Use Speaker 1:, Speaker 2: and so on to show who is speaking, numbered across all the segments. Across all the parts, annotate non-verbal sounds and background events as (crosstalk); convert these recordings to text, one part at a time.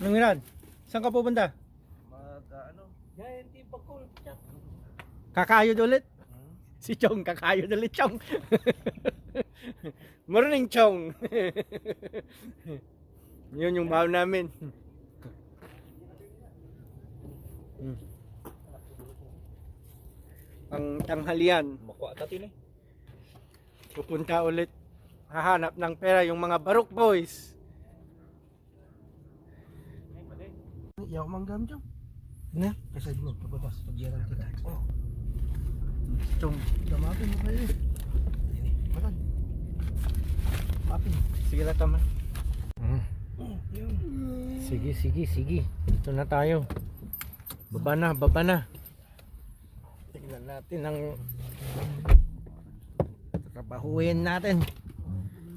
Speaker 1: Anong Miran? Saan ka pupunta?
Speaker 2: Mag, ah, ano?
Speaker 3: Cool? Chat.
Speaker 1: Kakayod ulit? Si Chong, kakayod ulit Chong. (laughs) Morning Chong. (laughs) Yun yung baon namin. Hmm. Ang tanghalian,
Speaker 2: Makuha tatin eh.
Speaker 1: pupunta ulit. Hahanap ng pera yung mga Barok Boys.
Speaker 3: Yaw manggam Chong.
Speaker 1: Na?
Speaker 3: Kasi mo, pagbatas, pagyaran kita. Oh,
Speaker 1: Chong.
Speaker 3: damapin mo kayo. Ini, makan. Mapin.
Speaker 1: Sige na tama.
Speaker 3: Yun.
Speaker 1: Sige, sige, sige. Dito na tayo. Baba na, baba na. Tingnan natin ang trabahuin natin.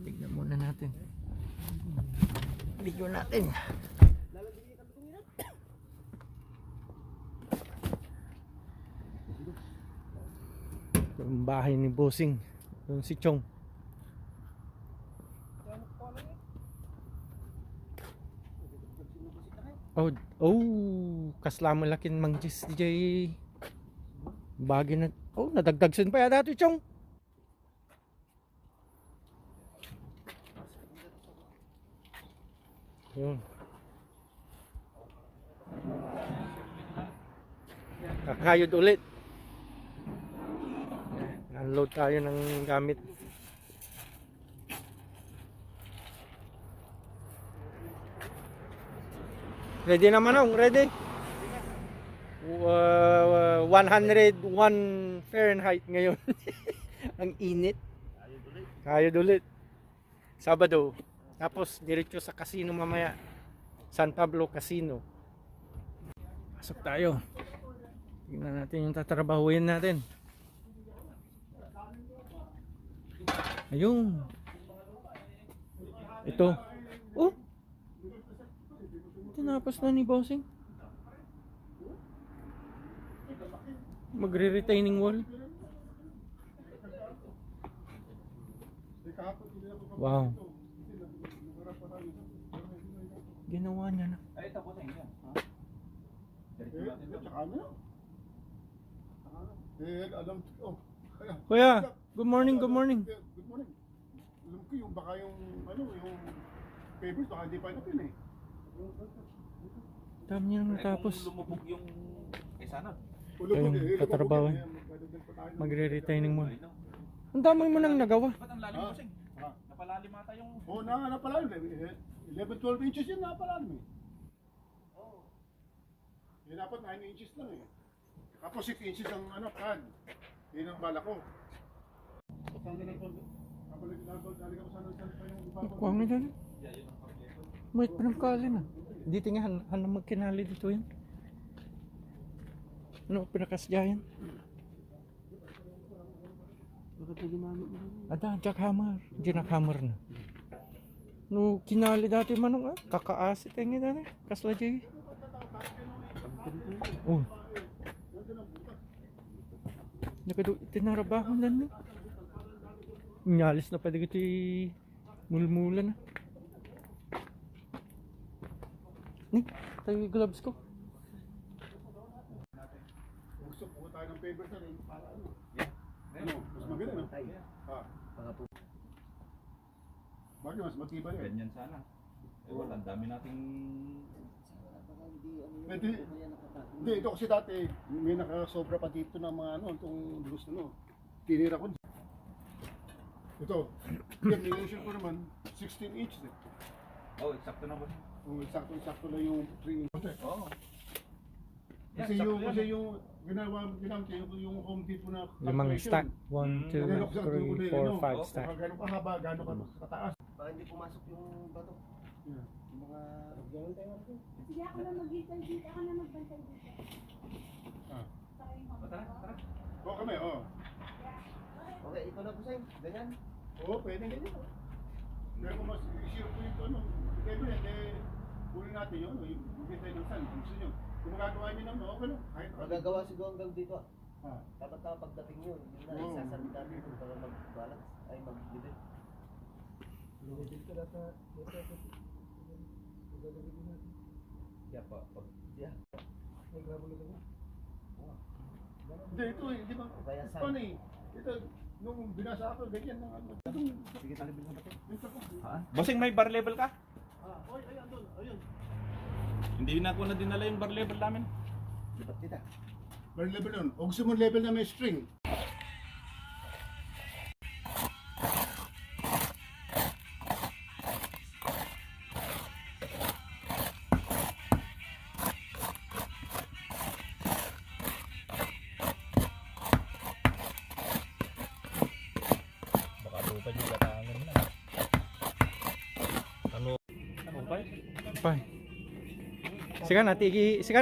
Speaker 1: Tignan muna natin. Video natin. Yung bahay ni Bossing. Yung si Chong. Oh, oh, kaslamo lakin mang Jis DJ. Bagay na, oh, nadagdag sin pa yata ito, Chong. Yun. Kakayod ulit. Unload tayo ng gamit. Ready naman ako, ready? Uh, 101 Fahrenheit ngayon. (laughs) Ang init. Kayod ulit. Sabado. Tapos diretso sa casino mamaya. San Pablo Casino. Pasok tayo. Tingnan natin yung tatrabahuin natin. Ayun. Ito. Oh, Tinapos na ni Bossing. Magre-retaining wall. Wow. Ginawa niya na.
Speaker 2: Ay, tapos na yun. Ha?
Speaker 4: Tsaka ano? Eh, alam oh. kaya-
Speaker 1: Kuya, good morning, good morning.
Speaker 4: Ko yung baka yung ano, yung papers baka hindi pa napin eh.
Speaker 1: Dami niya nang
Speaker 2: Kung
Speaker 1: natapos.
Speaker 2: lumubog yung sana.
Speaker 4: Eh,
Speaker 1: tatrabawan.
Speaker 4: lumabog yan, eh, magdadagdag pa tayo ng-
Speaker 1: Magre-retaining wall. Ang dami mo nang nagawa.
Speaker 2: Ba't ang lalim
Speaker 4: Ha?
Speaker 2: kasi?
Speaker 4: Ha?
Speaker 2: Napalalim ata yung...
Speaker 4: Oh, na napalalim. eh, 11, 12 inches yun napalalim eh. Eh, dapat 9 inches lang eh. Tapos 6 inches ang ano, pad. Yun ang bala ko. Saan ka nagpag... Kapag nagpag... ka pa
Speaker 1: mo dyan. May pinangkali na. Dito nga, han hanang magkinali dito yan. Ano, pinakasya yan?
Speaker 3: Bakit na gumamit mo?
Speaker 1: Ada, jackhammer. Jackhammer na. No, kinali dati manong ah. Kakaasit ang dati. Kasla jay. Oh. Nakadu tinarabaho na ni. Nyalis na pwede kiti mulmula na. Ni, tayo yung gloves ko.
Speaker 4: Gusto po tayo ng papers na rin para ano. Ano, mas maganda no? Ha.
Speaker 3: Mga po.
Speaker 4: Bakit mas matibay eh?
Speaker 2: Ganyan sana. Eh, wala. Ang dami nating...
Speaker 4: Pwede. Hindi, ito kasi dati, may nakasobra pa dito ng mga ano, itong gusto no. Tinira ko. Ito, termination ko naman, 16 inches eh.
Speaker 2: Oh, eksakto na ba?
Speaker 4: Kung eksakto-eksakto na yung 3 inches.
Speaker 2: Oo.
Speaker 4: Kasi yung, kasi yung ginawa, ginamit yung, yung home depot na
Speaker 1: Limang stack. One,
Speaker 2: Mm.
Speaker 1: two,
Speaker 4: Ganun ko sa dulo
Speaker 1: three,
Speaker 4: na yun,
Speaker 1: four,
Speaker 4: ano?
Speaker 1: five
Speaker 2: Oh,
Speaker 1: stack.
Speaker 4: Kung gano'ng kahaba, gano'ng ka- kataas.
Speaker 3: Baka hindi pumasok yung bato.
Speaker 4: Yeah.
Speaker 3: Yung mga... Gawin tayo ako.
Speaker 5: Sige, ako na magbantay dito. Ako na magbantay dito.
Speaker 4: Ah.
Speaker 5: Saka yung mga
Speaker 2: O, Tara, tara.
Speaker 4: Oo kami, oo.
Speaker 3: Okay, ito na po sa'yo. Ganyan.
Speaker 4: Oo, pwede ganyan. oh. Pero kung mas i-share ko ito, ano, pwede yan, eh, kunin natin yun, oh, yung bigay ng sun, kung gusto nyo. Kung magagawa nyo naman, okay lang. Kahit
Speaker 3: Magagawa siguro hanggang dito. ah.
Speaker 4: Ah.
Speaker 3: Dapat na pagdating yun. Yun na,
Speaker 4: Oo.
Speaker 3: isasabi natin kung para mag-balance. Ay, sa...
Speaker 2: Kaya pa, pag
Speaker 4: Hindi, ito eh, di ba?
Speaker 3: Kaya
Speaker 4: Ito ano eh. Ito, nung binasa ako, ganyan na ano.
Speaker 3: Sige, talibin mo ito
Speaker 4: ko.
Speaker 2: Bossing, may bar level ka?
Speaker 4: Ah, oy, ayan doon, ayun.
Speaker 2: Hindi na ako na dinala yung bar level namin.
Speaker 3: Lipat kita.
Speaker 4: Bar level yun. Gusto mo level na may string.
Speaker 1: Pa. Sige na, tigi, sige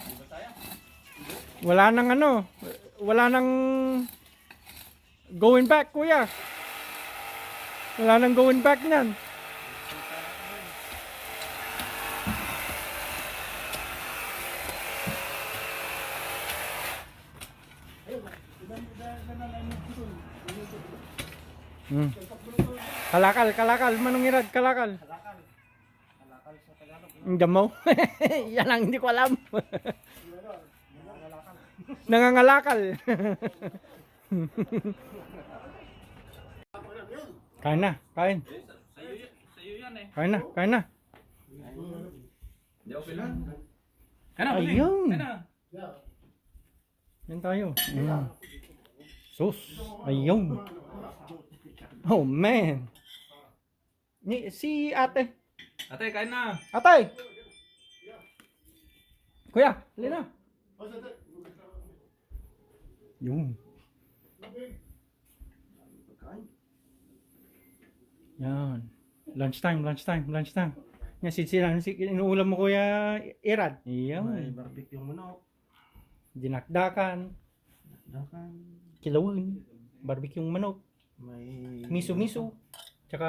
Speaker 2: Di ba tayo?
Speaker 1: Wala nang ano, wala nang going back, kuya. Wala nang going back niyan. Hmm. Kalakal, kalakal, manong irad, kalakal. Ang damo. (laughs) Yan ang hindi ko alam. (laughs) Nangangalakal. (laughs) kain na, kain. Kain na, kain na.
Speaker 2: Hindi, okay lang. Ano, bossing?
Speaker 1: Ayun.
Speaker 2: Ano?
Speaker 1: Yan tayo. Mm. Sus. Ayun. Oh man. Ni, si ate.
Speaker 2: Ate, kain na.
Speaker 1: Atay! Kuya, halina. Yung. Yan. Lunchtime, lunchtime, lunchtime. Yan, si, si, si, inuulam mo kuya Irad. Yan.
Speaker 3: barbecue yung manok.
Speaker 1: Dinakdakan.
Speaker 3: Dakan.
Speaker 1: Kilawin. Barbecue manok.
Speaker 3: May...
Speaker 1: Miso-miso. Tsaka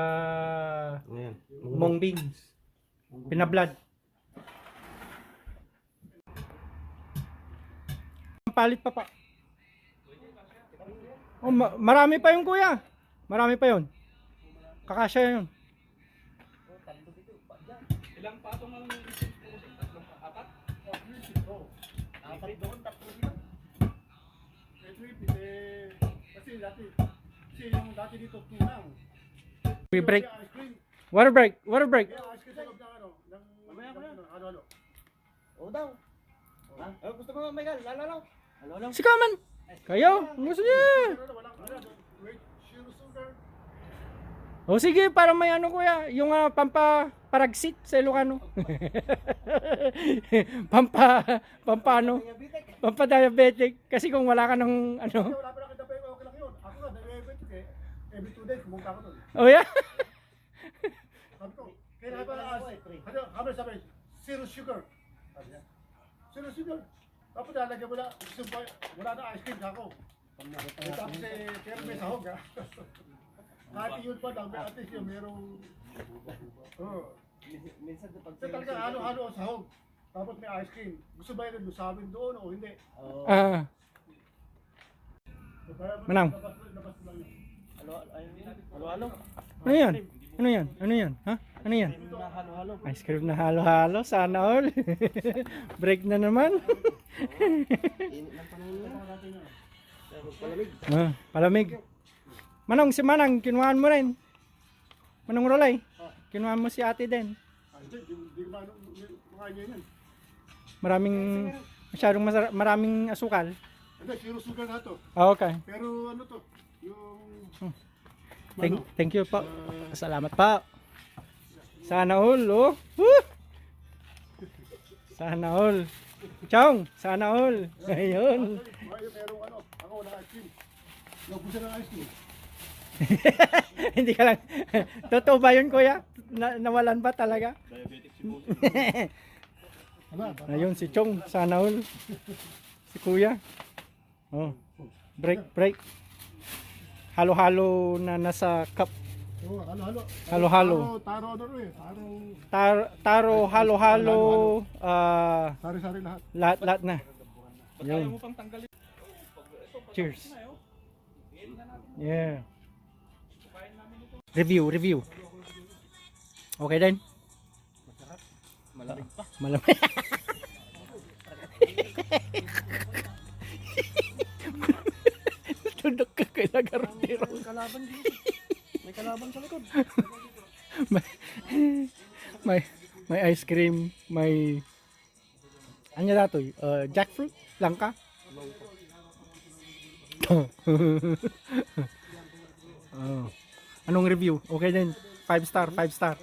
Speaker 3: Ayan.
Speaker 1: mung beans. Pinablad. Palit pa pa. Oh, ma- marami pa yun kuya. Marami pa yun. Kakasya yun.
Speaker 2: Ilang patong ang bossing? Tatlong pa- apat?
Speaker 3: Apat doon, tatlo dito.
Speaker 4: Eh, kasi dati, kasi yung dati dito tunang.
Speaker 1: We break. Water break. Water break.
Speaker 4: ano, ng, ng- ano,
Speaker 3: daw. Ha? Gusto mo, Michael? Lalo, lalo. Lalo, lalo.
Speaker 1: Si Kaman. Kayo. Ang Gusto niya.
Speaker 4: Wait, zero sugar.
Speaker 1: O sige, para may ano kuya. Yung ah, pampa paragsit sa Ilocano. (laughs) pampa, pampa ano.
Speaker 3: Diabetic.
Speaker 1: Pampa diabetic. Kasi kung wala ka ng ano.
Speaker 4: Wala pa yung okay lang yun. Ako nga, diabetic eh. Every two days, kumunta ako doon.
Speaker 1: Oh yeah.
Speaker 4: Sabi ko, kaya na pa na kami sabi, zero sugar. Zero sugar. Tapos nalagyan mo na, wala na ice cream ako. Tapos eh, pero may sahog ha. (laughs) Kahit yun pa lang, may at least yun, merong... Oh.
Speaker 3: Minsan kapag
Speaker 4: Kasi talaga ano-ano ang sahog. Tapos may ice cream. Gusto ba yun sa amin doon o hindi?
Speaker 1: Ah,
Speaker 4: So, kaya-
Speaker 1: Manang.
Speaker 4: Labas, labas lang yun.
Speaker 3: Halo, ay, halo, halo.
Speaker 1: ano yan? Ano yan? Ano yan? Ha? Ano yan? Ice cream na halo-halo. Sana all. (laughs) Break na naman.
Speaker 3: Magpalamig. (laughs)
Speaker 1: Ah, palamig. Manong, si Manang, kinuhaan mo rin. Manong Rolay, kinuhaan mo si ate din. Maraming, masyadong masarap, maraming asukal.
Speaker 4: Hindi, zero sugar na to.
Speaker 1: Ah, okay.
Speaker 4: Pero ano to, yung...
Speaker 1: Thank,
Speaker 4: Ano?
Speaker 1: thank you po. Salamat pa. Sana all, oh. Woo! Sana all. Chong, sana all. Ayun.
Speaker 4: Ay, merong ano, ako na ice cream. Naubusan ng ice cream. (laughs)
Speaker 1: Hindi ka lang. (laughs) Totoo ba yun, kuya? Na, nawalan ba talaga?
Speaker 2: Diabetic si Boss. (laughs)
Speaker 1: Ayun, si Chong, sana all. Si kuya. Oh. Break, break. Halo-halo na nasa cup.
Speaker 4: Halo-halo.
Speaker 1: Halo-halo.
Speaker 4: Taro, taro ano eh. Taro,
Speaker 1: Tar, taro, halo-halo. ah
Speaker 4: sari-sari lahat.
Speaker 1: lahat, lahat na. Yun.
Speaker 2: mo pang tanggalin?
Speaker 1: Cheers. Yeah. Review, review. Okay din?
Speaker 3: Malamig pa.
Speaker 1: Malamig. (laughs) Tudok ka kay lagartiro.
Speaker 3: May kalaban dito. May kalaban sa likod.
Speaker 1: may, may, may ice cream, may ano dato? Uh, jackfruit? Langka? (laughs) oh. Anong review? Okay din. 5 star, 5 star.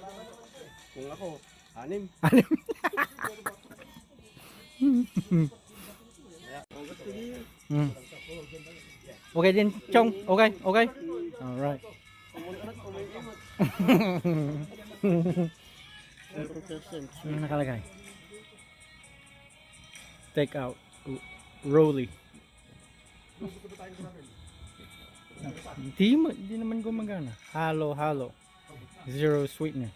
Speaker 3: Kung ako, anim.
Speaker 1: Anim. Mm. Okay din, Chong. Okay, okay. Alright.
Speaker 3: Kumunot, kumunot.
Speaker 1: Ano nakalagay? Take out. Rolly. Hindi, hindi naman gumagana. Halo, halo. Zero sweetener.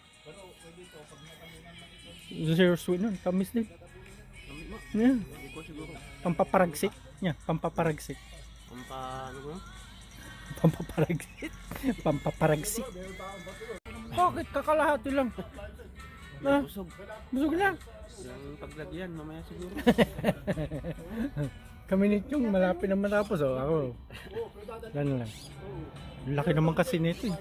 Speaker 1: Zero sweetener. Tamis din. Yeah. Pampaparagsik. Yeah, pampaparagsik.
Speaker 3: Ang pa, ano ba?
Speaker 1: Pampaparagsik. Pampaparagsik. Bakit kakalahati lang? Ah,
Speaker 3: Busog.
Speaker 1: busog lang.
Speaker 3: Yung paglagyan, mamaya siguro. (laughs)
Speaker 1: Kami ni Chong malapit na matapos oh. Ako. Yan lang. Laki naman kasi nito eh.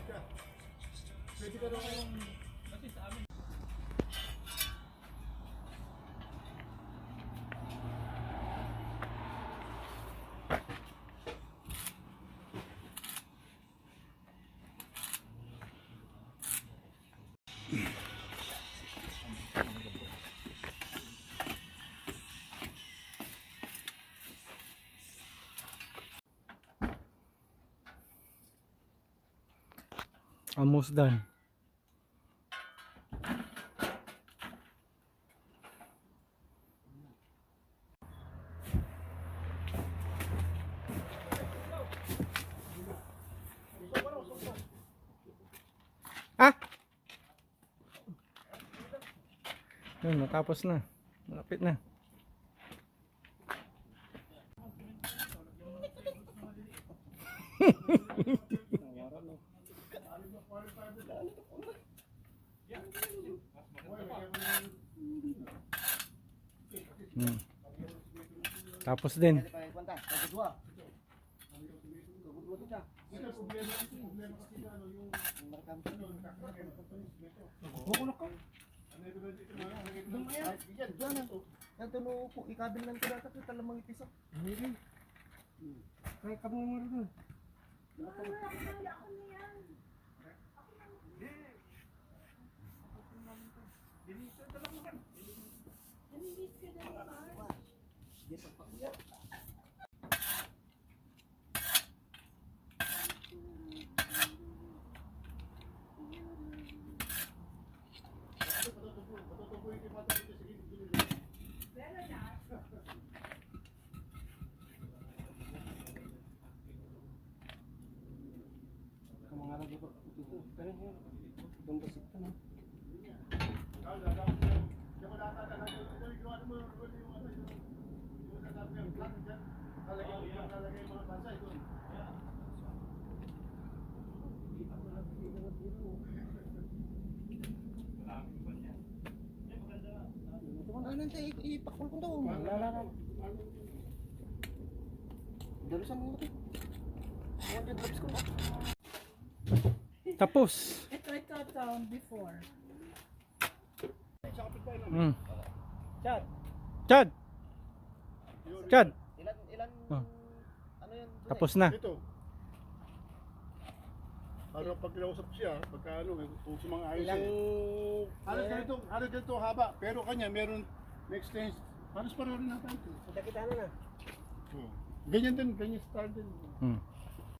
Speaker 1: Almost done. Ah! Yun, natapos na. Malapit na. Hmm. Tapos din.
Speaker 3: Kwanta, kagudwa. Kagudwa kita. Bubulok ka. Doon kaya. Diyan, Yan tuno po, ikabil lang kita kasi talamang itisok. Hindi. Kaya kami mo rin. Ko. Doon ba Ano nito? Ipakul ko daw. Wala lang. Dalusan mo ito. 100 drops ko na.
Speaker 1: Tapos.
Speaker 5: Ito, ito, ito, before.
Speaker 1: Mm.
Speaker 3: Chad,
Speaker 1: Chad! Chad!
Speaker 3: ilan, ilan,
Speaker 1: Oh.
Speaker 3: ano yun?
Speaker 1: Tapos na.
Speaker 4: Ito. Ano pag kinausap siya, pagka ano, kung sa mga
Speaker 3: eh?
Speaker 4: ayos
Speaker 3: Ilang,
Speaker 4: eh. Halos ganito, halos ganito haba, pero kanya meron next extend. Halos pareho rin natin ito.
Speaker 3: kita kita na na.
Speaker 4: Oh. Ganyan din, ganyan style din.
Speaker 1: Mm.